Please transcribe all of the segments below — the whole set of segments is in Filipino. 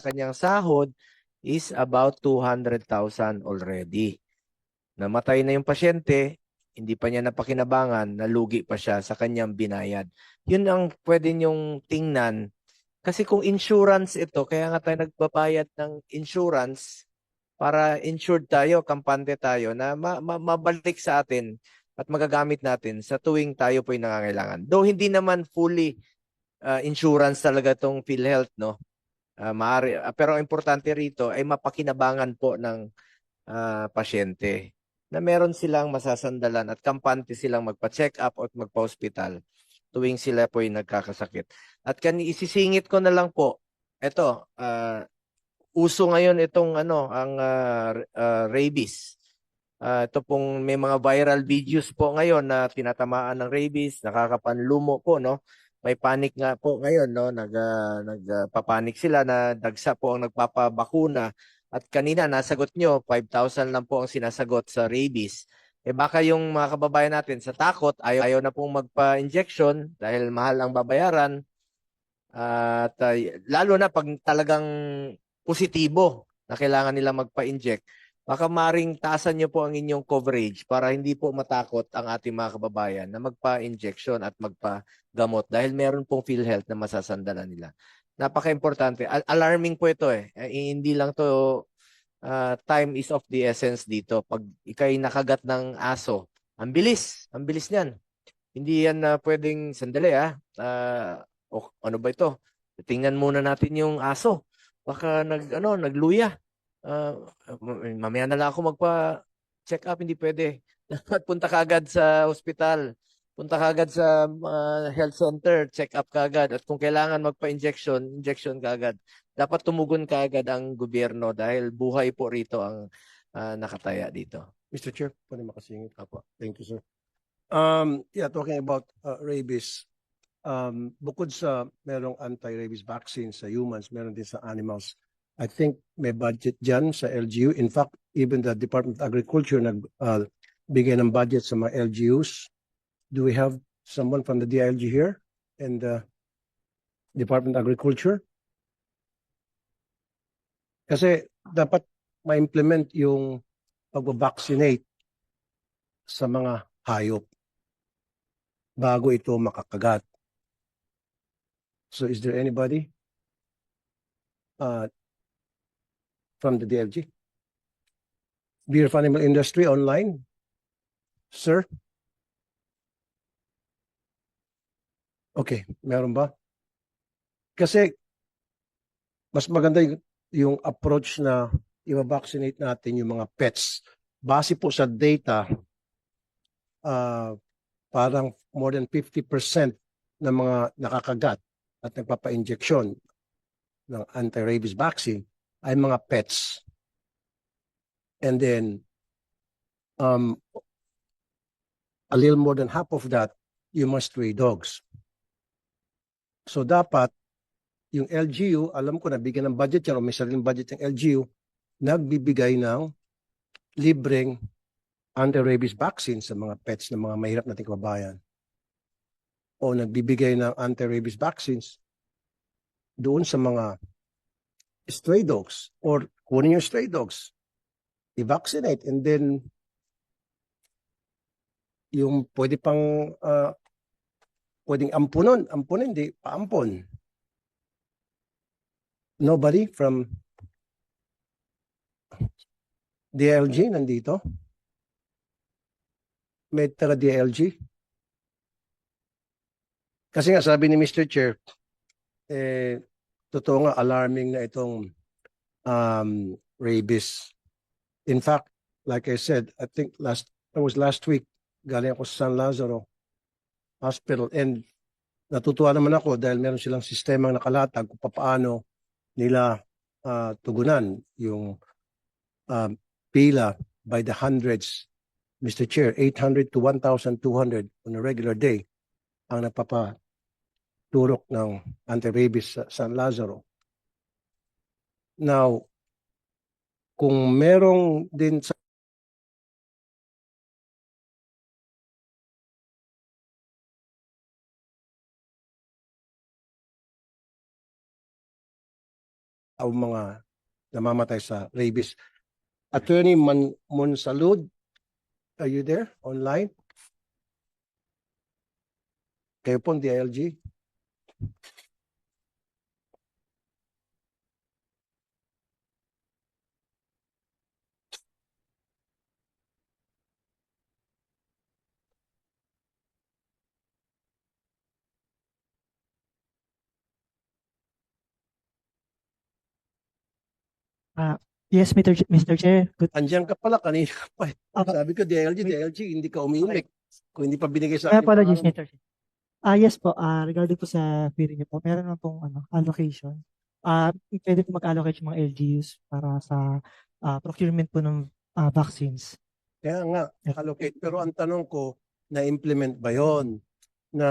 kanyang sahod is about 200,000 already. Namatay na yung pasyente, hindi pa niya napakinabangan, nalugi pa siya sa kanyang binayad. Yun ang pwede niyong tingnan. Kasi kung insurance ito, kaya nga tayo nagbabayad ng insurance para insured tayo, kampante tayo, na ma- ma- mabalik sa atin at magagamit natin sa tuwing tayo po'y nangangailangan. Though hindi naman fully uh, insurance talaga tong PhilHealth, no? Ah, maaari, ah, pero importante rito ay mapakinabangan po ng ah, pasyente na meron silang masasandalan at kampante silang magpa-check up at magpa-hospital tuwing sila po ay nagkakasakit. At kani isisingit ko na lang po, ito, ah, uso ngayon itong ano, ang r- ah, rabies. Ah, ito pong may mga viral videos po ngayon na tinatamaan ng rabies, nakakapanlumo po, no? May panic nga po ngayon, no? Nag, ah, nagpapanik sila na dagsa po ang nagpapabakuna. At kanina, nasagot nyo, 5,000 lang po ang sinasagot sa rabies. Eh baka yung mga kababayan natin sa takot, ayaw, ayaw na pong magpa-injection dahil mahal ang babayaran. At ah, lalo na pag talagang positibo na kailangan nila magpa-inject, baka maring taasan nyo po ang inyong coverage para hindi po matakot ang ating mga kababayan na magpa-injection at magpa-gamot dahil meron pong PhilHealth na masasandalan nila. Napaka-importante. Al- alarming po ito eh. Eh, Hindi lang to ah, time is of the essence dito. Pag ikay nakagat ng aso, ang bilis, ang bilis niyan. Hindi yan na pwedeng sandali ah. Ah, o, ano ba ito? Tingnan muna natin yung aso. Baka nag ano, nagluya. Ah, mamaya na lang ako magpa check up, hindi pwede. Dapat punta ka agad sa ospital. Punta ka agad sa ah, health center, check up ka agad. At kung kailangan magpa-injection, injection ka agad. Dapat tumugon ka agad ang gobyerno dahil buhay po rito ang ah, nakataya dito. Mr. Chair, pwede makasingit. Apo. Thank you, sir. Um, yeah, talking about uh, rabies, um, bukod sa merong anti-rabies vaccine sa humans, meron din sa animals. I think may budget dyan sa LGU. In fact, even the Department of Agriculture nag uh, ng budget sa mga LGUs. Do we have someone from the DILG here and the Department of Agriculture? Kasi dapat ma-implement yung pag-vaccinate sa mga hayop bago ito makakagat. So is there anybody uh, from the DLG? Bureau of Animal Industry online? Sir? Okay, meron ba? Kasi mas maganda yung, yung approach na i-vaccinate natin yung mga pets. Base po sa data, uh, parang more than 50% ng mga nakakagat at nagpapa-injection ng anti-rabies vaccine ay mga pets. And then, um, a little more than half of that, you must stray dogs. So dapat, yung LGU, alam ko na bigyan ng budget yan o may sariling budget yung LGU, nagbibigay ng libreng anti-rabies vaccine sa mga pets ng mga mahirap nating kababayan. O nagbibigay ng anti-rabies vaccines doon sa mga stray dogs or kunin yung stray dogs, i-vaccinate and then yung pwede pang uh, pwedeng ampunon, ampunin, hindi paampon. Nobody from DLG nandito? May taga DLG? Kasi nga sabi ni Mr. Chair, eh, totoo nga alarming na itong um, rabies. In fact, like I said, I think last, it was last week, galing ako sa San Lazaro Hospital and natutuwa naman ako dahil meron silang sistemang nakalatag kung paano nila ah, tugunan yung um, pila by the hundreds, Mr. Chair, 800 to 1,200 on a regular day ang nagpapaturok ng anti-rabies sa San Lazaro. Now, kung merong din sa ang mga namamatay sa rabies. Attorney Man Monsalud, are you there online? Kayo po, DILG? Yes, Mr. Ch- Mr. Chair. Good. Andiyan ka pala kanina pa. eh. Opo. Sabi ko, DILG, DILG, hindi ka umiimik. Kung hindi pa binigay sa akin. apologies. Mr. Chair. Ah, yes po, ah regarding po sa query niyo po, meron naman pong ano, allocation. Ah, pwede po mag-allocate yung mga LGUs para sa ah, procurement po ng ah, vaccines. Kaya nga, allocate. Pero ang tanong ko, na-implement ba yon na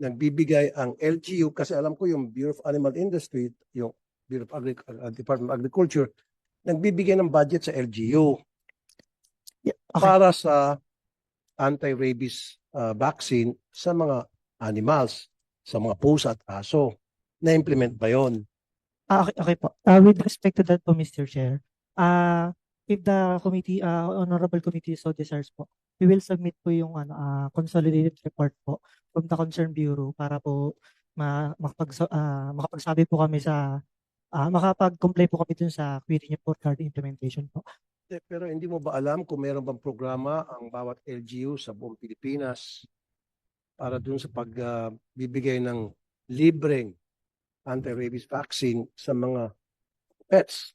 nagbibigay ang LGU kasi alam ko yung Bureau of Animal Industry, yung Bureau of Agri- uh, Department of Agriculture, nagbibigay ng budget sa LGU Yeah, okay. para sa anti-rabies uh, vaccine sa mga animals, sa mga pusa at aso. Na-implement ba yon? Ah, okay, okay po. Ah, with respect to that po, Mr. Chair, ah if the committee, ah, honorable committee so desires po, we will submit po yung ano, ah, consolidated report po from the concerned bureau para po ma makapag ah, makapagsabi po kami sa ah, makapag-comply po kami dun sa query niyo po regarding implementation po. Eh, Pero hindi mo ba alam kung meron bang programa ang bawat LGU sa buong Pilipinas para dun sa pagbibigay ng libreng anti-rabies vaccine sa mga pets,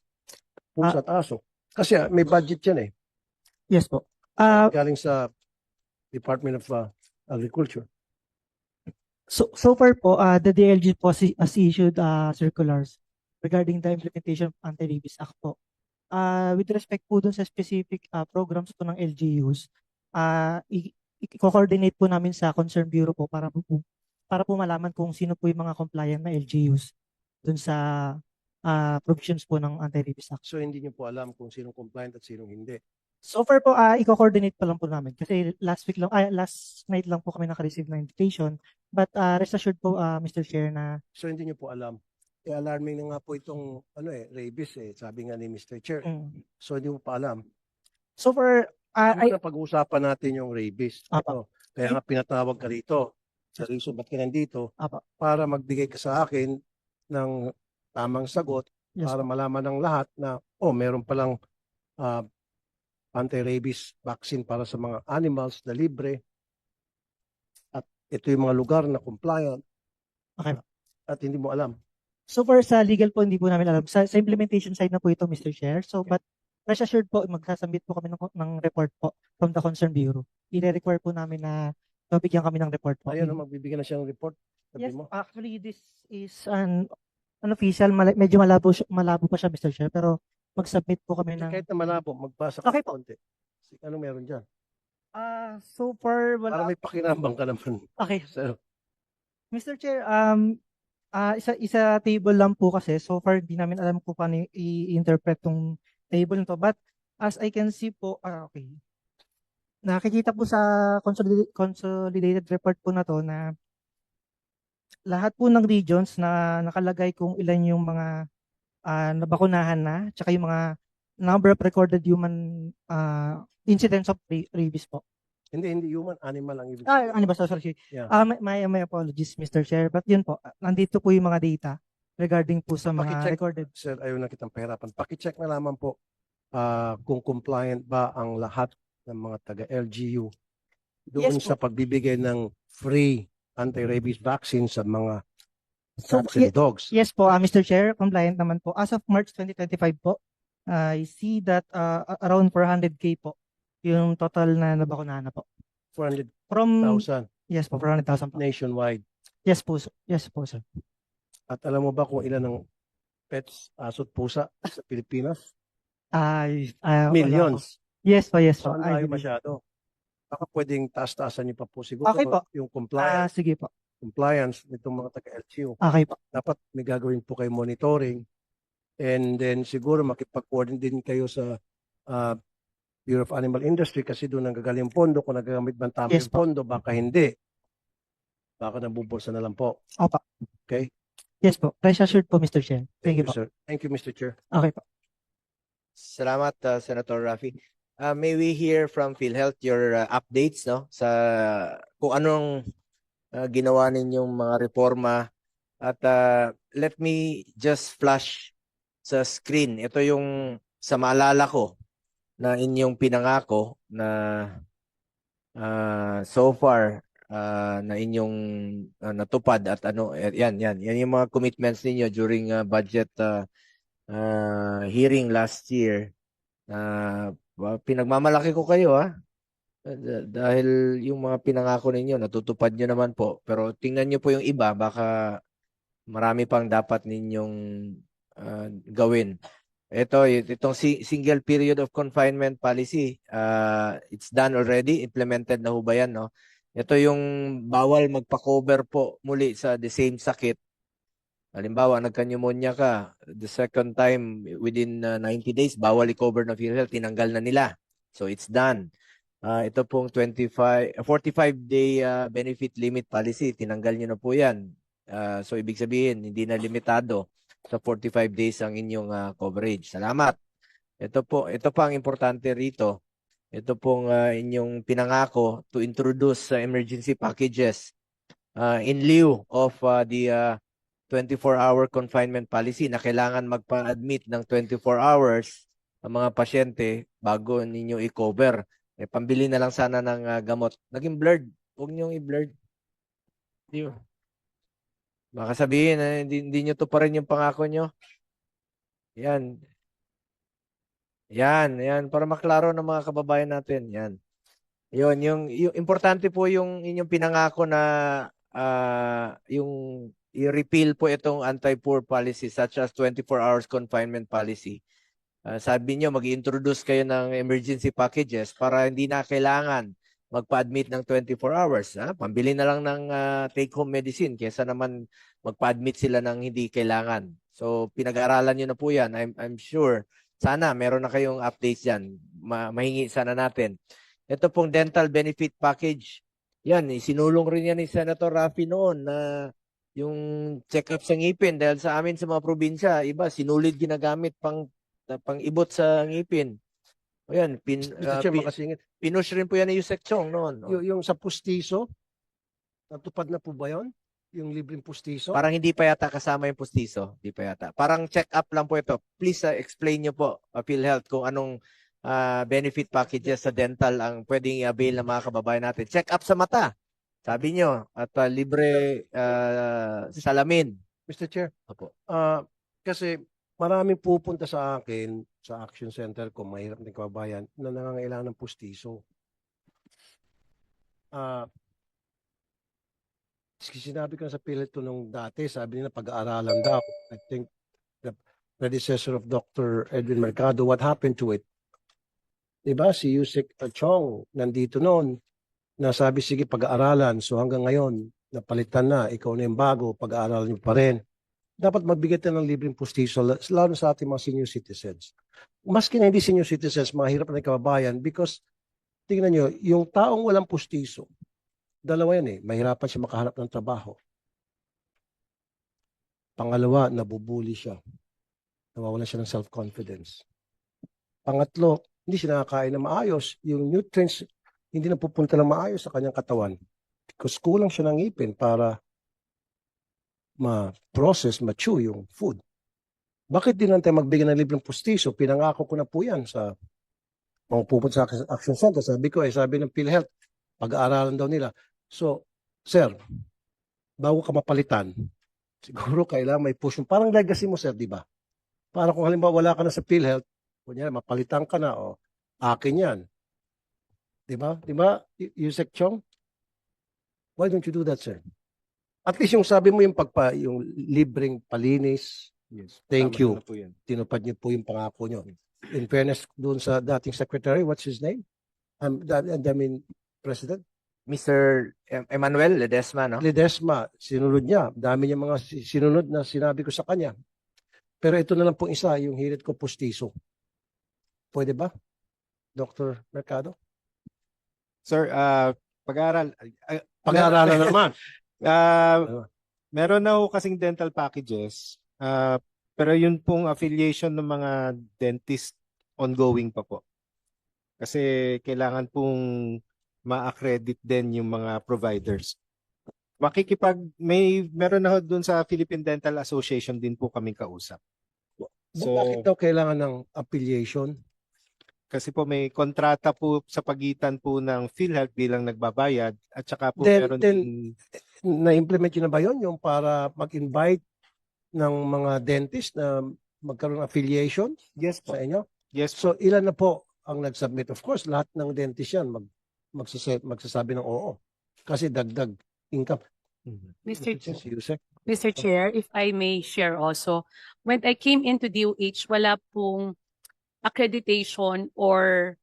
pusa at aso? Kasi ah, may budget yan eh. Yes po. Ah, Galing sa Department of uh, Agriculture. So, so far po, uh, the DLG po si- has issued uh, circulars regarding the implementation of Anti-Rabies Act po. Uh, with respect po dun sa specific uh, programs po ng LGUs, uh, i- i-coordinate po namin sa Concerned Bureau po para po, para po malaman kung sino po yung mga compliant na LGUs dun sa uh, provisions po ng Anti-Rabies Act. So hindi niyo po alam kung sinong compliant at sinong hindi. So far po, uh, i-coordinate pa lang po namin kasi last week lang, ay, last night lang po kami naka-receive ng invitation. But uh, rest assured po, uh, Mr. Chair, na So hindi niyo po alam. Alarming na nga po itong ano eh, rabies eh, sabi nga ni Mr. Chair. mm, So hindi mo pa alam. So far, uh, I, pag-uusapan natin yung rabies. Apa. Ano, kaya nga pinatawag ka rito. Sa reason ba't ka nandito? Apa. Para magbigay ka sa akin ng tamang sagot yes, para malaman ng lahat na oh, meron palang ah, anti-rabies vaccine para sa mga animals na libre. At ito yung mga lugar na compliant okay. at hindi mo alam. So far sa legal po, hindi po namin alam. Sa, sa implementation side na po ito, Mr. Chair. So, but rest assured po, magsasubmit po kami ng, ng report po from the concerned bureau. I-require po namin na mabigyan kami ng report po. Ayun, oh, magbibigyan na siya ng report. Sabi Yes, mo. actually, this is an unofficial, mala- medyo malabo, siya- malabo pa siya, Mr. Chair, pero mag-submit po kami ng... Kahit na malabo, magbasa ka Okay ng konti. Anong meron dyan? Ah, so far, Para wala. may pakinabang ka naman. Okay, So, Mr. Chair, um, ah isa isa table lang po kasi so far di namin alam kung paano i-interpret tong table nito but as I can see po ah okay. Nakikita po sa consolidated, report po na to na lahat po ng regions na nakalagay kung ilan yung mga ah, nabakunahan na tsaka yung mga number of recorded human ah, incidents of ra- rabies po. Hindi, hindi human, animal ang ibig Ah, ano ba? Sorry, sorry. Yeah. Ah, my, my, my apologies, Mr. Chair. But yun po, nandito po yung mga data regarding po sa mga Pakicheck. recorded. Sir, ayaw na kitang pahirapan. Pakicheck na lamang po ah, kung compliant ba ang lahat ng mga taga-LGU doon Yes sa pagbibigay ng free anti-rabies vaccine sa mga So, cats and ye- dogs. yes po, ah, Mr. Chair, compliant naman po. As of March 2025 po, I see that ah, around 400k po yung total na nabakunahan na po. 400,000 From, yes po, 400,000 po. nationwide. Yes po, sir. yes po, sir. At alam mo ba kung ilan ng pets, aso at pusa sa Pilipinas? Ay, ah, wala po. Millions. Yes po, yes So, po. ang I layo believe. masyado. Baka pwedeng taas-taasan niyo pa po siguro Okay po. yung Ah, compliance, sige po. compliance nitong mga taga-LGU. Okay po. dapat may gagawin po kayo monitoring and then siguro makipag-coordinate din kayo sa ah, Bureau of Animal Industry kasi doon ang gagaling pondo kung nagagamit ang tama Yes yung pondo baka hindi baka nabubulsa na lang po Opa. okay Yes po. Rest assured po, Mr. Chair. Thank you po. sir. Thank you, Mr. Chair. Okay po. Salamat, uh, Senator Rafi. Uh, may we hear from PhilHealth your uh, updates no sa kung anong uh, ginawa ninyong mga reforma at uh, let me just flash sa screen. Ito yung sa maalala ko na inyong pinangako na uh, so far uh, na inyong uh, natupad at ano eh, yan yan yan yung mga commitments ninyo during uh, budget uh, uh, hearing last year. Na uh, pinagmamalaki ko kayo ha Dah- dahil yung mga pinangako ninyo natutupad nyo naman po. Pero tingnan nyo po yung iba baka marami pang dapat ninyong uh, gawin ito itong si- single period of confinement policy uh, it's done already implemented na ho ba yan no ito yung bawal magpa-cover po muli sa the same sakit Halimbawa, nagka-pneumonia ka, the second time within uh, 90 days, bawal i-cover ng PhilHealth, tinanggal na nila. So it's done. Ah, ito pong 25, 45-day uh, benefit limit policy, tinanggal nyo na po yan. Ah, so ibig sabihin, hindi na limitado sa 45 days ang inyong ah, coverage. Salamat. Ito po, ito pa ang importante rito. Ito pong ah, inyong pinangako to introduce sa emergency packages ah, in lieu of ah, the ah, 24-hour confinement policy na kailangan magpa-admit ng 24 hours ang mga pasyente bago ninyo i-cover. Eh, pambili na lang sana ng ah, gamot. Naging blurred. Huwag niyong i-blurred. Di? Baka sabihin, eh, hindi, hindi nyo to pa rin yung pangako nyo. Yan. Yan, yan. Para maklaro ng mga kababayan natin. Yan. Yun, yung, yung importante po yung inyong pinangako na ah, yung i-repeal po itong anti-poor policy such as 24 hours confinement policy. Ah, sabi niyo mag-introduce kayo ng emergency packages para hindi na kailangan magpa-admit ng 24 hours. Ha? Pambili na lang ng ah, take-home medicine kaysa naman magpa-admit sila ng hindi kailangan. So pinag-aralan niyo na po yan. I'm, I'm sure. Sana meron na kayong updates yan. Ma- mahingi sana natin. Ito pong dental benefit package. Yan, sinulong rin yan ni Senator Rafi noon na yung check-up sa ngipin dahil sa amin sa mga probinsya, iba sinulid ginagamit pang pang ibot sa ngipin. O yan, pin, Mr. ah, Chair, pi- makasingit. Pinush rin po yan ni Yusek Chong noon. no? Y- yung sa pustiso, natupad na po ba yun? Yung libreng pustiso? Parang hindi pa yata kasama yung pustiso. Hindi pa yata. Parang check-up lang po ito. Please ah, explain nyo po, uh, PhilHealth, kung anong ah, benefit packages sa dental ang pwedeng i-avail ng mga kababayan natin. Check-up sa mata. Sabi nyo. At ah, libre ah, salamin. Mr. Chair, Opo. ah, kasi maraming pupunta sa akin sa action center ko, mahirap ng kababayan, na nangangailangan ng pustiso. Ah, sinabi ko na sa ko nung dati, sabi nila pag-aaralan daw. I think the predecessor of Dr. Edwin Mercado, what happened to it? Diba, si Yusek Chong nandito noon, na sabi sige pag-aaralan. So hanggang ngayon, napalitan na, ikaw na yung bago, pag-aaralan niyo pa rin. Dapat magbigay tayo ng libreng pustiso, lalo sa ating mga senior citizens. Maski na hindi senior citizens, mahirap na kababayan because tingnan nyo, yung taong walang pustiso, dalawa yan eh, mahirapan siya makahanap ng trabaho. Pangalawa, nabubuli siya. Nawawala siya ng self-confidence. Pangatlo, hindi siya nakakain na maayos. Yung nutrients, hindi na pupunta na maayos sa kanyang katawan. Because kulang siya ng ipin para ma-process, ma-chew yung food. Bakit din lang magbigay ng libreng pustiso? Pinangako ko na po yan sa mga pupunta sa Action Center. Sabi ko, eh, sabi ng PhilHealth, pag-aaralan daw nila. So, sir, bago ka mapalitan, siguro kailangan may push. Parang legacy mo, sir, di ba? Para kung halimbawa wala ka na sa PhilHealth, kunyari, mapalitan ka na, o akin yan. Di ba? Di ba, Yusek Chong? Why don't you do that, sir? At least yung sabi mo yung pagpa, yung libreng palinis, Yes. Thank you. tinupad niyo po yung pangako niyo. In fairness doon sa dating secretary, what's his name? Um, that, I mean, President Mr. Em- Emmanuel Ledesma, no? Ledesma, sinunod niya. Dami niya mga si- sinunod na sinabi ko sa kanya. Pero ito na lang po isa, yung hirit ko pustiso. Pwede ba? Dr. Mercado? Sir, ah, pag-aaral, ah, Pag-aaralan naman. ah, Meron na ho kasing dental packages. Ah, pero yun pong affiliation ng mga dentist ongoing pa po. Kasi kailangan pong ma-accredit din yung mga providers. Makikipag may meron na dun sa Philippine Dental Association din po kaming kausap. So, Bakit daw kailangan ng affiliation? kasi po may kontrata po sa pagitan po ng PhilHealth bilang nagbabayad at saka po Then- meron then- din Na-implement yun na ba yun? Yung para mag-invite ng mga dentist na magkaroon ng affiliation yes po sa inyo? yes po So ilan na po ang nag-submit? Of course, lahat ng dentist yan mag, magsasa- magsasabi ng oo. Kasi dagdag income. Mr. Si Yusek. Mr. Chair, if I may share also, when I came into DOH, wala pong accreditation or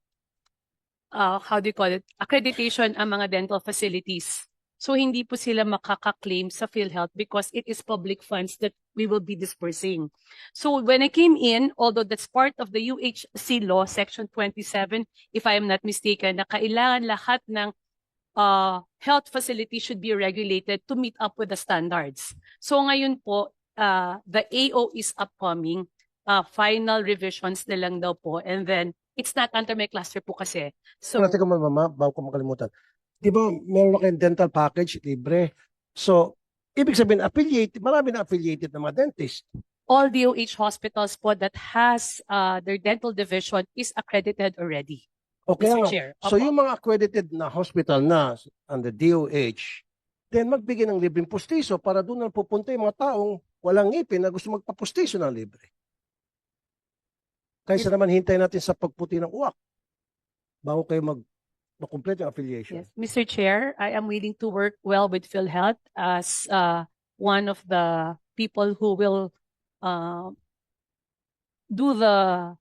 uh, how do you call it? Accreditation ang mga dental facilities. So hindi po sila makaka-claim sa PhilHealth because it is public funds that we will be dispersing. So when I came in, although that's part of the UHC law, section 27, if I am not mistaken, na kailangan lahat ng uh, health facility should be regulated to meet up with the standards. So ngayon po, uh, the AO is upcoming. Uh, final revisions na lang daw po. And then, it's not under my cluster po kasi. So, So, Teka mama, bago ko makalimutan. Di ba, meron kayong dental package, libre. So, ibig sabihin, affiliated, marami na affiliated na mga dentist. all DOH hospitals po that has uh, their dental division is accredited already, Okay Mr. nga. Chair. So, Opo. yung mga accredited na hospital na under DOH, then magbigay ng libreng pustiso para doon na pupunta yung mga taong walang ngipin na gusto magpapustiso ng libre. Kaysa naman hintayin natin sa pagputi ng uwak bago kayo mag makomplete yung affiliation. Yes, Mr. Chair, I am willing to work well with PhilHealth as uh, one of the people who will uh, do the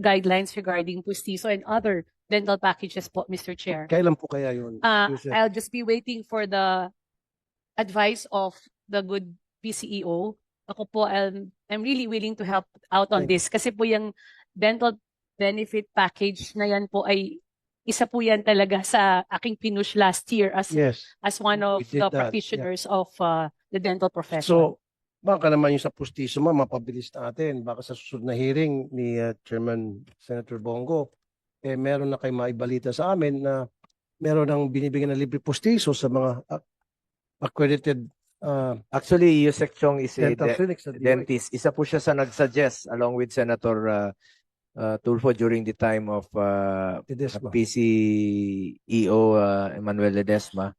guidelines regarding pustiso and other dental packages po, Mr. Chair. Kailan po kaya yun? Uh? I'll just be waiting for the advice of the good PCEO. Ako po, I'm, I'm really willing to help out on Okay. this. Kasi po yung dental benefit package na yan po ay isa po yan talaga sa aking pinush last year as Yes. as one We of did the that, yeah. practitioners of uh, the dental profession. So, baka naman yung sa pustiso ma, mapabilis natin. Baka sa susunod na hearing ni uh, Chairman Senator Bongo, eh meron na kayo maibalita sa amin na meron ng binibigyan ng libre pustiso sa mga ac- accredited uh, Actually, Yusek Chong is a dental de- clinics. sa DOH. dentist. Isa po siya sa nag-suggest along with Senator uh, uh, Tulfo during the time of uh, Ledesma. PCEO uh, Emmanuel Ledesma.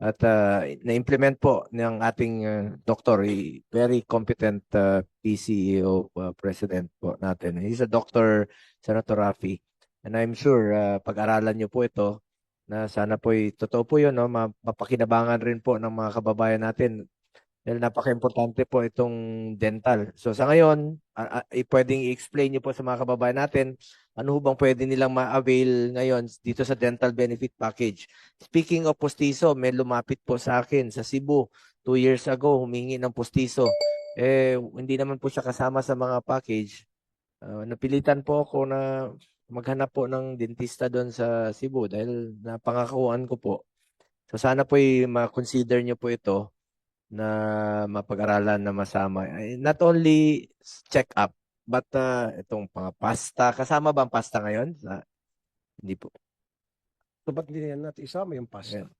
At uh, na-implement po ng ating uh, doktor, i- very competent uh, PCEO uh, president po natin. He's a doctor, Senator Rafi. And I'm sure uh, pag-aralan niyo po ito na sana po totoo po yun, no? ma- mapakinabangan rin po ng mga kababayan natin dahil napaka-importante po itong dental. So sa ngayon, ah, i- pwedeng i-explain niyo po sa mga kababayan natin ano bang pwede nilang ma-avail ngayon dito sa dental benefit package. Speaking of postiso, may lumapit po sa akin sa Cebu two years ago, humingi ng postiso. Eh, hindi naman po siya kasama sa mga package. Ah, napilitan po ako na maghanap po ng dentista doon sa Cebu dahil napangakuan ko po. So sana po ma-consider niyo po ito na mapag-aralan na masama. Not only check-up, but uh, itong mga pasta. Kasama ba ang pasta ngayon? Sa- hindi po. So, ba't hindi yan natin isama yung pasta? Yeah.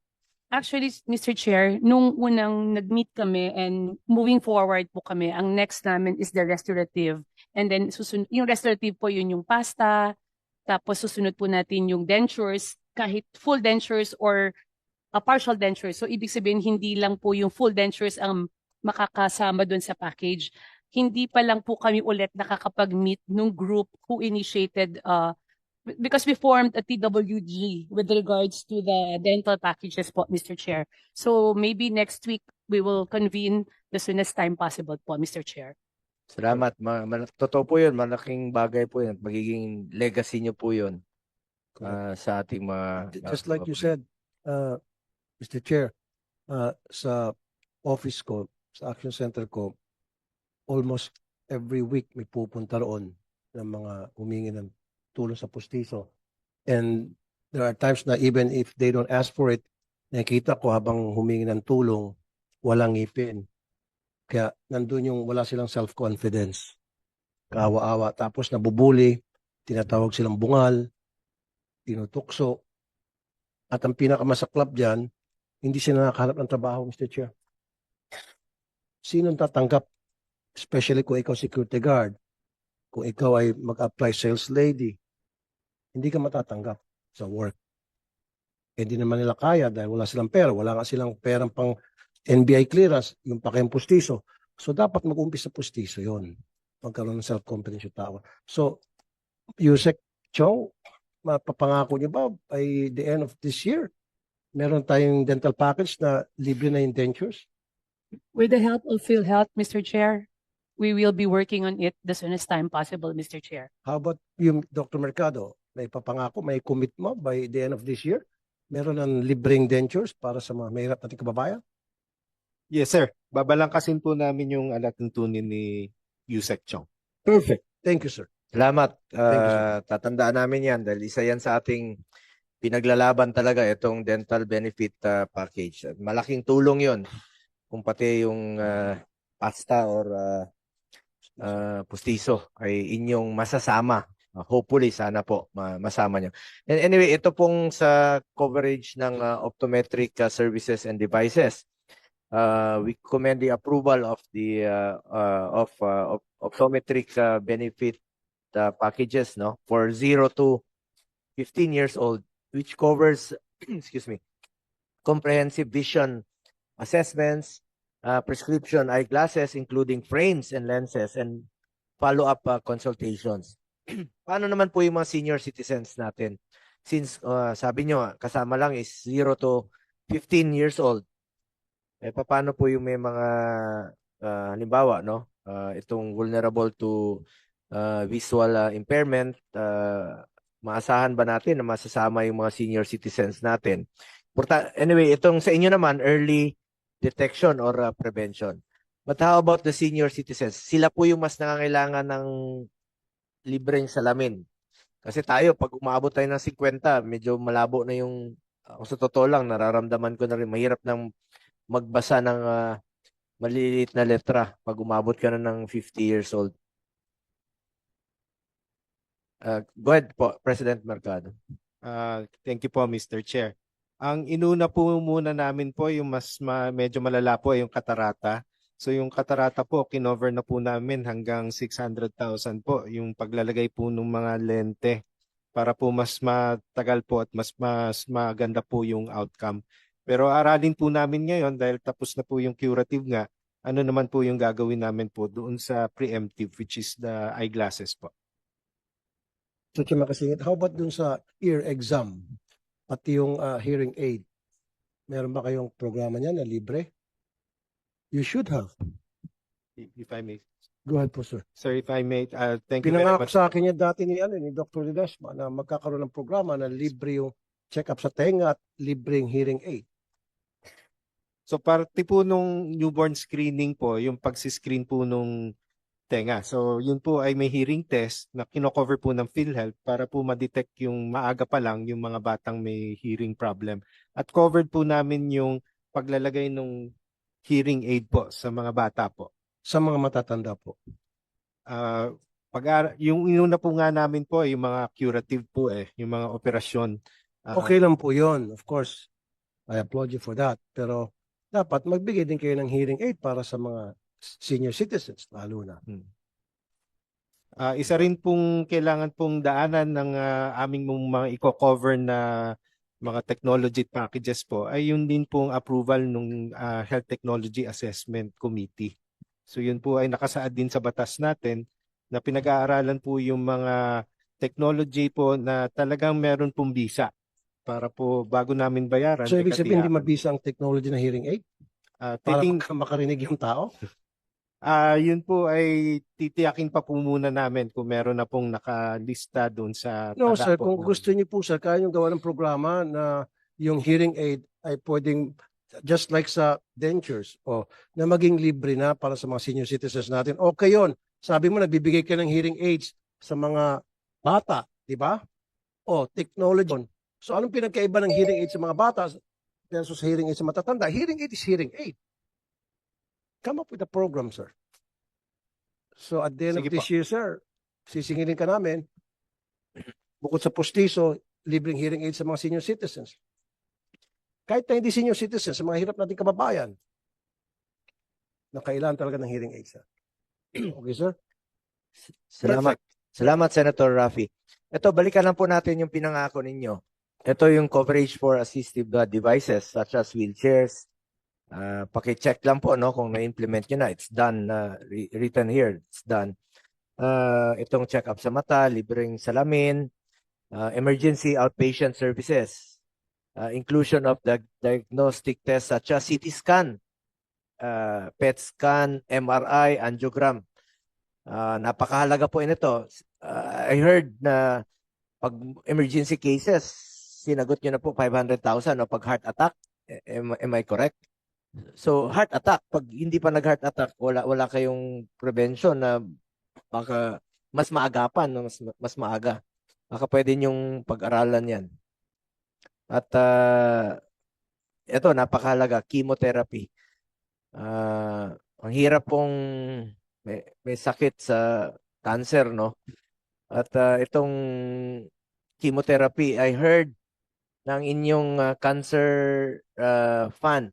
Actually, Mr. Chair, nung unang nag-meet kami and moving forward po kami, ang next namin is the restorative. And then susunod, yung restorative po yun yung pasta, tapos susunod po natin yung dentures, kahit full dentures or a partial dentures. So ibig sabihin, hindi lang po yung full dentures ang makakasama doon sa package. Hindi pa lang po kami ulit nakakapag-meet nung group who initiated uh, because we formed a TWG with regards to the dental packages po, Mr. Chair. So maybe next week we will convene the soonest time possible po, Mr. Chair. Salamat. Ma- ma- totoo po yun. Malaking bagay po yun. Magiging legacy niyo po yun ah, sa ating mga... Just like you said, uh, Mr. Chair, uh, sa office ko, sa action center ko, almost every week may pupunta roon ng mga humingi ng tulong sa pustiso. And there are times na even if they don't ask for it, nakikita ko habang humingi ng tulong, walang ngipin. Kaya nandun yung wala silang self-confidence. Kaawa-awa. Tapos nabubuli, tinatawag silang bungal, tinutukso. At ang pinakamasaklap dyan, hindi sila nakahanap ng trabaho, Mr. Chair. Sinong tatanggap? Especially kung ikaw security guard, kung ikaw ay mag-apply sales lady, hindi ka matatanggap sa work. Hindi naman nila kaya dahil wala silang pera. Wala nga silang perang pang NBI clearance, yung pa kayong pustiso. So, dapat mag-umpisa sa pustiso yon Magkaroon ng self-confidence yung tao. So, Yusek Chong, mapapangako niyo ba by the end of this year, meron tayong dental package na libre na yung dentures? With the help of PhilHealth, Mr. Chair, we will be working on it the soonest time possible, Mr. Chair. How about yung Dr. Mercado? May papangako, may commit mo by the end of this year? Meron ng libreng dentures para sa mga mahirap nating kababayan? Yes, sir. Babalangkasin po namin yung alat ng tunin ni Yusek Chong. Perfect. Thank you, sir. Salamat. you, sir. Ah, tatandaan namin yan dahil isa yan sa ating pinaglalaban talaga itong dental benefit ah, package. Malaking tulong yon kung pati yung ah, pasta or ah, ah, pustiso ay inyong masasama. Ah, hopefully, sana po ma- masama nyo. And anyway, ito pong sa coverage ng ah, optometric ah, services and devices. Uh, we commend the approval of the uh, uh, of uh, op- optometric uh, benefit uh, packages no for 0 to 15 years old which covers excuse me comprehensive vision assessments uh, prescription eyeglasses including frames and lenses and follow up uh, consultations. Paano naman po yung mga senior citizens natin? Since uh, sabi nyo kasama lang is 0 to 15 years old. Eh paano po yung may mga uh, halimbawa no? Uh, itong vulnerable to uh, visual uh, impairment, uh, maasahan ba natin na masasama yung mga senior citizens natin? Anyway, itong sa inyo naman, early detection or uh, prevention. But how about the senior citizens? Sila po yung mas nangangailangan ng libreng salamin. Kasi tayo, pag umabot tayo ng 50, medyo malabo na yung, ako sa totoo lang, nararamdaman ko na rin, mahirap ng magbasa ng uh, maliliit na letra pag umabot ka na ng 50 years old. Uh, go ahead po, President Mercado. Ah, thank you po, Mr. Chair. Ang inuna po muna namin po yung mas ma- medyo malala po yung katarata. So yung katarata po, kinover na po namin hanggang 600,000 po yung paglalagay po ng mga lente para po mas matagal po at mas mas maganda po yung outcome. Pero aralin po namin ngayon dahil tapos na po yung curative nga, ano naman po yung gagawin namin po doon sa preemptive which is the eyeglasses po. So, Chairman Kasingit, how about dun sa ear exam? Pati yung ah, hearing aid. Meron ba kayong programa niya na libre? You should have. If I may, Go ahead po, sir. sir, if I may, uh, thank you very Pinangako much. sa akin yan dati ni, ano, ni Dr. Ledesma na magkakaroon ng programa na libre yung check-up sa tenga at libreng hearing aid. So parte po nung newborn screening po, yung pagsiscreen po nung tenga. So yun po ay may hearing test na kinocover po ng PhilHealth para po ma-detect yung maaga pa lang yung mga batang may hearing problem. At covered po namin yung paglalagay ng hearing aid po sa mga bata po. Sa mga matatanda po. Ah, pag yung inuna po nga namin po ay yung mga curative po eh, yung mga operasyon. Ah, Okay lang po yon of course. I applaud you for that. Pero dapat magbigay din kayo ng hearing aid para sa mga senior citizens, lalo na. Ah, isa rin pong kailangan pong daanan ng ah, aming mga i-cover na mga technology packages po ay yun din pong approval ng Health Technology Assessment Committee. So yun po ay nakasaad din sa batas natin na pinag-aaralan po yung mga technology po na talagang meron pong visa para po bago namin bayaran. So, ibig sabihin, hindi mabisa ang technology ng hearing aid Ah, para titing- maka- makarinig yung tao? Ah, yun po ay titiyakin pa po muna namin kung meron na pong nakalista doon sa No, tala sir. po Kung ng- gusto niyo po, sir, kaya niyo gawa ng programa na yung hearing aid ay pwedeng just like sa dentures o na maging libre na para sa mga senior citizens natin. Okay yon. Sabi mo, nagbibigay ka ng hearing aids sa mga bata, di ba? O, technology. yun. So, anong pinagkaiba ng hearing aid sa mga bata versus hearing aid sa matatanda? Hearing aid is hearing aid. Come up with a program, sir. So at the end of Sige this year, sir, sisingilin ka namin, bukod sa postiso, libreng hearing aid sa mga senior citizens. Kahit na hindi senior citizens, sa mga hirap nating kababayan, na kailangan talaga ng hearing aid, sir. Okay, sir? Salamat. Salamat, Senator Rafi. Ito, balikan lang po natin yung pinangako ninyo. Ito yung coverage for assistive devices such as wheelchairs. Uh, paki-check lang po no kung na-implement nyo na. It's done, uh, written here. It's done. Uh, itong check-up sa mata, libreng salamin, uh, emergency outpatient services, uh, inclusion of the diagnostic tests such as CT scan, uh, PET scan, MRI, angiogram. Ah, napakahalaga po nito. Ah, I heard na pag emergency cases, sinagot nyo na po 500,000 o pag heart attack. Eh, Am, am I correct? So heart attack, pag hindi pa nag-heart attack, wala wala kayong prevention na baka mas maagapan, mas mas maaga. Baka pwede nyong pag-aralan 'yan. At ah, ito napakahalaga, chemotherapy. Ah, ang hirap pong may, may sakit sa cancer, no? At ah, itong chemotherapy, I heard ng inyong ah, cancer ah, fund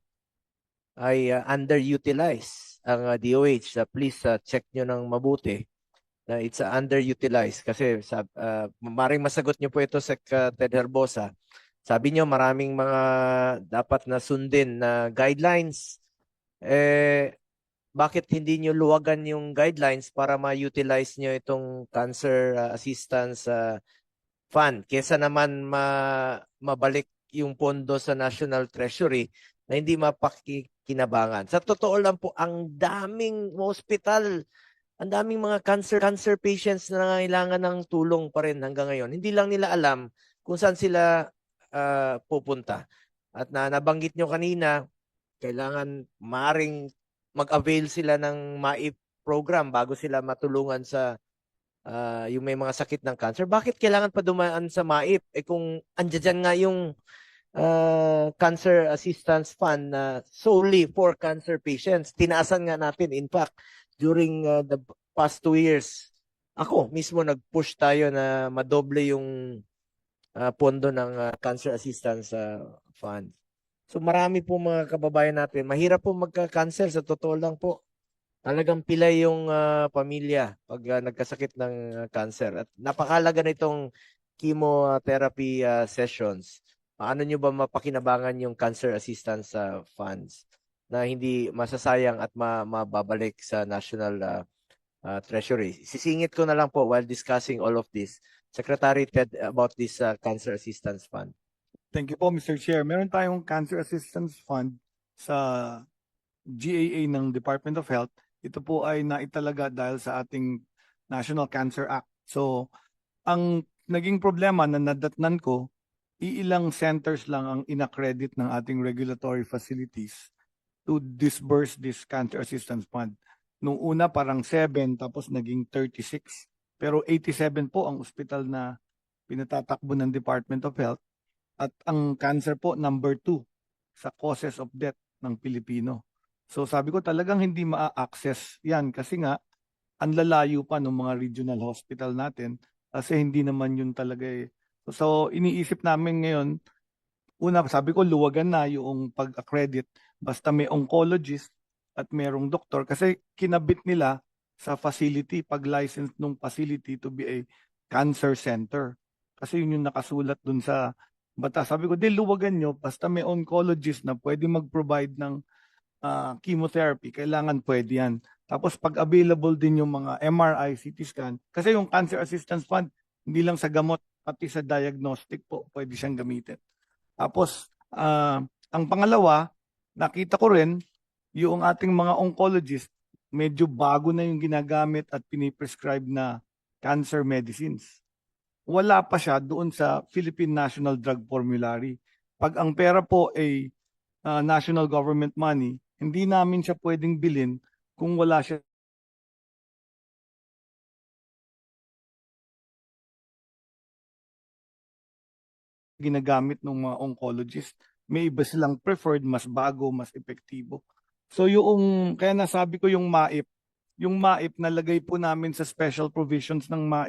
ay ah, underutilized ang ah, DOH. Ah, please ah, check nyo ng mabuti na it's ah, underutilized kasi sab, ah, maring masagot nyo po ito sa Ted Herbosa. Sabi nyo maraming mga dapat na sundin na guidelines. Eh, bakit hindi nyo luwagan yung guidelines para ma-utilize nyo itong cancer uh, assistance uh, fund kesa naman ma mabalik yung pondo sa National Treasury na hindi mapakikinabangan. Sa totoo lang po, ang daming hospital, ang daming mga cancer cancer patients na nangangailangan ng tulong pa rin hanggang ngayon. Hindi lang nila alam kung saan sila uh, pupunta. At na nabanggit nyo kanina, kailangan maring mag-avail sila ng MAIP program bago sila matulungan sa ah, yung may mga sakit ng cancer. Bakit kailangan pa dumaan sa MAIP? Eh kung andyan nga yung ah, Cancer Assistance Fund na solely for cancer patients. Tinaasan nga natin. In fact, during ah, the past two years, ako mismo nag-push tayo na madoble yung ah, pondo ng ah, Cancer Assistance ah, Fund. So marami po mga kababayan natin, mahirap po magka-cancer sa totoo lang po. Talagang pilay yung ah, pamilya pag ah, nagkasakit ng ah, cancer. At napakalaga nitong chemotherapy ah, sessions. Paano nyo ba mapakinabangan yung cancer assistance ah, funds na hindi masasayang at ma- mababalik sa national ah, ah, treasury? Sisingit ko na lang po while discussing all of this. Secretary Ted about this ah, cancer assistance fund. Thank you po, Mr. Chair. Meron tayong Cancer Assistance Fund sa GAA ng Department of Health. Ito po ay naitalaga dahil sa ating National Cancer Act. So, ang naging problema na nadatnan ko, iilang centers lang ang inaccredit ng ating regulatory facilities to disburse this Cancer Assistance Fund. Nung una parang 7 tapos naging 36. Pero 87 po ang ospital na pinatatakbo ng Department of Health at ang cancer po number two sa causes of death ng Pilipino. So sabi ko talagang hindi ma-access yan kasi nga ang lalayo pa ng mga regional hospital natin kasi hindi naman yun talaga eh. So, iniisip namin ngayon, una sabi ko luwagan na yung pag-accredit basta may oncologist at merong doktor kasi kinabit nila sa facility pag license ng facility to be a cancer center. Kasi yun yung nakasulat dun sa batas. Sabi ko, di luwagan nyo, basta may oncologist na pwede mag-provide ng ah, chemotherapy, kailangan pwede yan. Tapos pag available din yung mga MRI, CT scan, kasi yung Cancer Assistance Fund, hindi lang sa gamot, pati sa diagnostic po, pwede siyang gamitin. Tapos, ah, ang pangalawa, nakita ko rin, yung ating mga oncologist, medyo bago na yung ginagamit at piniprescribe na cancer medicines wala pa siya doon sa Philippine National Drug Formulary. Pag ang pera po ay ah, national government money, hindi namin siya pwedeng bilhin kung wala siya ginagamit ng mga oncologist. May iba silang preferred, mas bago, mas epektibo. So yung, kaya nasabi ko yung MAIP, yung MAIP nalagay po namin sa special provisions ng MAIP